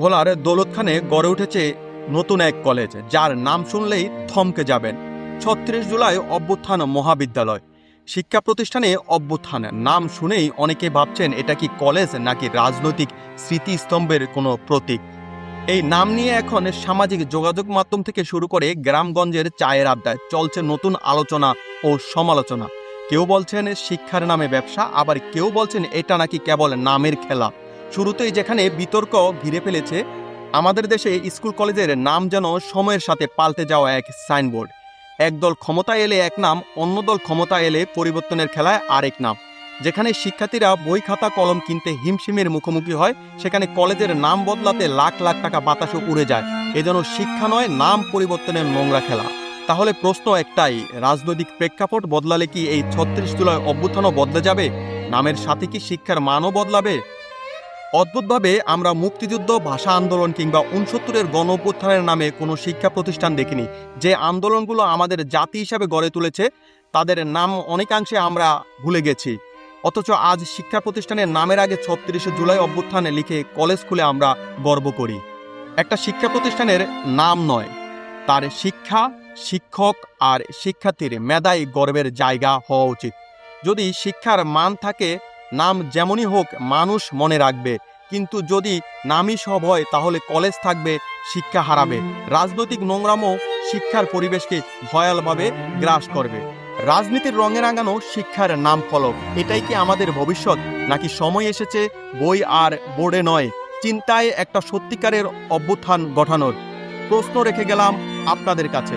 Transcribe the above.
ভোলার দৌলতখানে গড়ে উঠেছে নতুন এক কলেজ, যার নাম শুনলেই থমকে যাবেন। ছত্রিশ জুলাই অভ্যুত্থান মহাবিদ্যালয়। শিক্ষা প্রতিষ্ঠানে অভ্যুত্থান, নাম শুনেই অনেকে ভাবছেন এটা কি কলেজ নাকি রাজনৈতিক স্মৃতিস্তম্ভের কোনো প্রতীক। এই নাম নিয়ে এখন সামাজিক যোগাযোগ মাধ্যম থেকে শুরু করে গ্রামগঞ্জের চায়ের আড্ডায় চলছে নতুন আলোচনা ও সমালোচনা। কেউ বলছেন শিক্ষার নামে ব্যবসা, আবার কেউ বলছেন এটা নাকি কেবল নামের খেলা। শুরুতেই যেখানে বিতর্ক ঘিরে ফেলেছে, আমাদের দেশে স্কুল কলেজের নাম যেন সময়ের সাথে পাল্টে যাওয়া এক সাইনবোর্ড। একদল ক্ষমতা এলে এক নাম, অন্য দল ক্ষমতা এলে পরিবর্তনের খেলায় আরেক নাম। যেখানে শিক্ষার্থীরা বই, খাতা, কলম কিনতে হিমশিমের মুখোমুখি হয়, সেখানে কলেজের নাম বদলাতে লাখ লাখ টাকা বাতাসে উড়ে যায়। এ যেন শিক্ষা নয়, নাম পরিবর্তনের নোংরা খেলা। তাহলে প্রশ্ন একটাই, রাজনৈতিক প্রেক্ষাপট বদলালে কি এই ছত্রিশ জুলাই অভ্যুত্থানও বদলে যাবে? নামের সাথে কি শিক্ষার মানও বদলাবে? অদ্ভুতভাবে আমরা মুক্তিযুদ্ধ, ভাষা আন্দোলন কিংবা উনসত্তরের গণ নামে কোনো শিক্ষা প্রতিষ্ঠান দেখিনি। যে আন্দোলনগুলো আমাদের জাতি হিসাবে গড়ে তুলেছে, তাদের নাম অনেকাংশে আমরা ভুলে গেছি। অথচ আজ শিক্ষা প্রতিষ্ঠানের নামের আগে ছত্রিশে জুলাই অভ্যুত্থানে লিখে কলেজ খুলে আমরা গর্ব করি। একটা শিক্ষা প্রতিষ্ঠানের নাম নয়, তার শিক্ষা, শিক্ষক আর শিক্ষার্থীর মেধাই গর্বের জায়গা হওয়া উচিত। যদি শিক্ষার মান থাকে নাম যেমনই হোক মানুষ মনে রাখবে। কিন্তু যদি নামই সব হয়, তাহলে কলেজ থাকবে, শিক্ষা হারাবে। রাজনৈতিক নোংরামও শিক্ষার পরিবেশকে ভয়ালভাবে গ্রাস করবে। রাজনীতির রঙে রাঙানো শিক্ষার নাম ফলক। এটাই কি আমাদের ভবিষ্যৎ? নাকি সময় এসেছে, বই আর বোর্ডে নয়। চিন্তায় একটা সত্যিকারের অভ্যুত্থান গঠানোর। প্রশ্ন রেখে গেলাম আপনাদের কাছে।